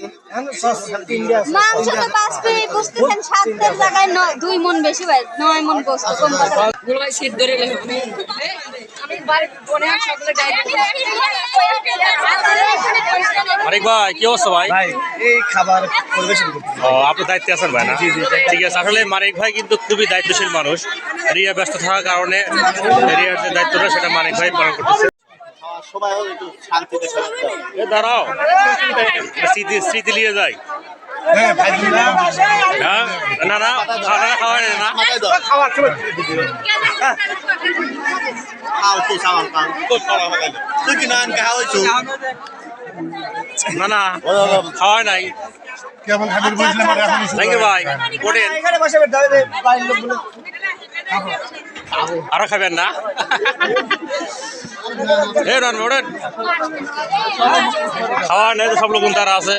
তো পাঁচ কেজি বুঝতেছেন সাতের জায়গায় দুই মন বেশি ভাই নয় মন বস্তু কম কথা? শীত ধরে গেল আমি বাড়ির বোনে সকলে আরেক ভাই কি অবস্থা ভাই? ভাই এই খাবার পরিবেশন ও আপনি দায়িত্বে আছেন ভাই না? ঠিক আছে। আসলে মানিক ভাই কিন্তু খুবই দায়িত্বশীল মানুষ। রিয়া ব্যস্ত থাকার কারণে রিয়ার যে দায়িত্বটা সেটা মানিক ভাই পালন করতেছে। সময়ও একটু শান্তিতে এ দাঁড়াও। স্মৃতি স্মৃতি নিয়ে যাই। হ্যাঁ হ্যাঁ? না না খাওয়া খাওয়া না। খাওয়ার খাওয়া নাই। আর এখন থ্যাংক ইউ ভাই ওঠেন আরও খাবেন না? এ রান ওঠেন খাওয়া নেই তো সব লোক তারা আছে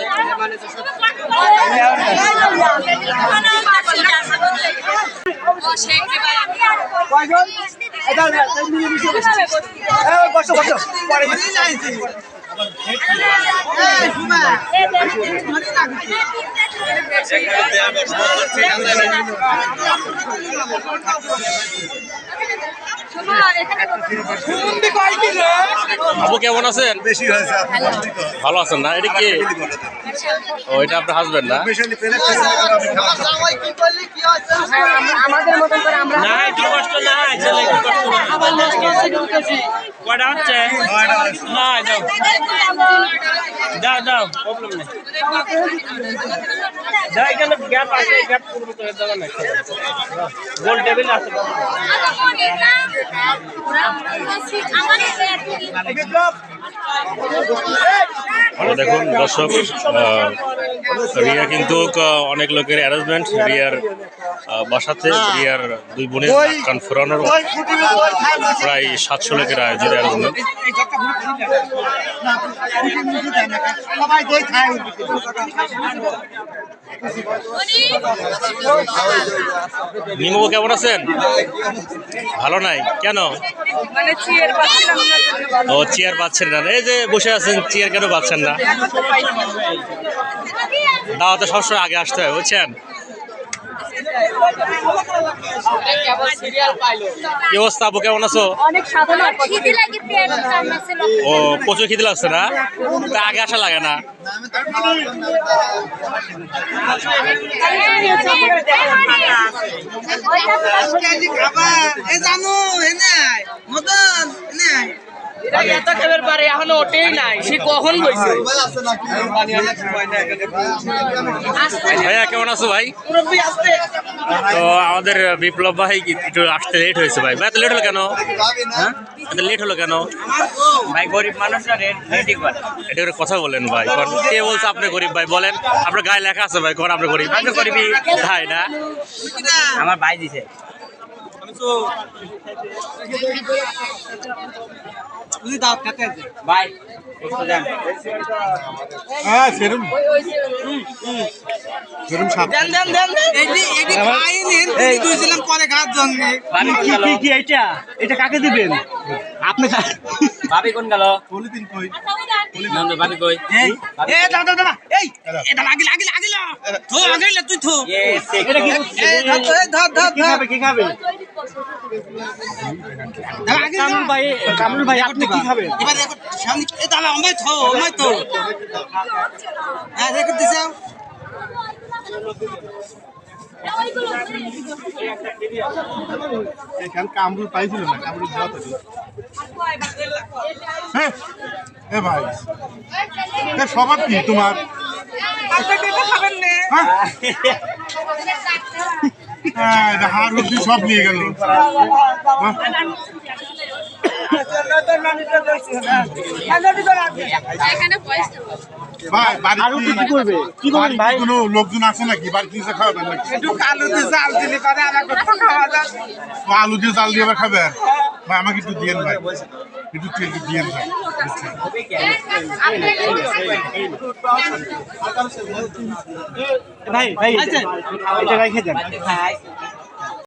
আবু কেমন আছেন? বেশি হয়েছে ভালো আছেন না? এটা কি? ও এটা আপনার হাজবেন্ড না? স্পেশালি প্লেট আমি আমাদের মতন করে আমরা না কষ্ট না কয়টা হচ্ছে না দাও দাও প্রবলেম নেই দাও এখানে গ্যাপ আছে গ্যাপ করব তো দাও না গোল টেবিল আছে দেখুন দর্শক আহ, রিয়া কিন্তু অনেক লোকের অ্যারেঞ্জমেন্ট রিয়ার বাসাতে রিয়ার দুই বোনের কান ফোরানোর প্রায় সাতশো লোকের আয়োজন। অ্যারেঞ্জমেন্ট সবাই দই খায় নিমো কেমন আছেন? ভালো নাই। কেন? মানে ও চেয়ার পাচ্ছেন না। এই যে বসে আছেন চেয়ার কেন পাচ্ছেন না? দাওয়াতে সবসময় আগে আসতে হয় বুঝছেন? কি অবস্থা আপু কেমন আছো? ও প্রচুর খিদে লাগছে না? তা আগে আসা লাগে না। এত খাবার পারে এখনও ওঠেই নাই। সে কখন বইছে? ভাইয়া কেমন আছো ভাই? তো আমাদের বিপ্লব ভাই একটু আসতে লেট হয়েছে ভাই? ভাই লেট হলো কেন? হ্যাঁ? লেট হলো কেন? ভাই গরিব মানুষরা এটা করে কথা বলেন ভাই কারণ কে বলছে আপনি গরিব ভাই? বলেন আপনার গায়ে লেখা আছে ভাই কোন আপনি গরিব? আপনি গরিবই ভাই না? আমার ভাই দিছে। ভাই হ্যাঁ সেরম। সেরম সাপ। দেন দেন দেন এটি এটি খাই দুইছিলাম পরে খাওয়ার জন্য। কি এটা এটা কাকে দিবেন? আপনি ভাবি কোন গেল? পলিথিন কই? নন্দ ভাবি কই? এই এ দাদা দাদা এই এটা লাগিল লাগিল লাগিল। থো লাগিল তুই Yes, এটা কি এ ধর ধর ধর কি খাবে কি খাবে? কামরুল ভাই কামরুল ভাই আপনি কি খাবেন? এবার দেখো সামনে এ দাদা আমায় থো আমায় তো হ্যাঁ দিছাও এখান কামরুল পাইছিল না এ ভাই। স্বভাব কি তোমার? হাড় হুড্ডি সব নিয়ে গেল। হ্যাঁ? ভাই বাড়ি কি করবে? কি করবেন ভাই। কোনো লোকজন আছে নাকি? বাড়িতে নিচে খাওয়াবেন নাকি? একটু কালো দিয়ে জাল দিলে পরে খাওয়া আলু দিয়ে জাল দিয়ে আবার খাবেন ভাই আমাকে একটু দিয়েন ভাই। একটু তেল দিয়েন ভাই। ভাই ভাই। এটা রেখে দেন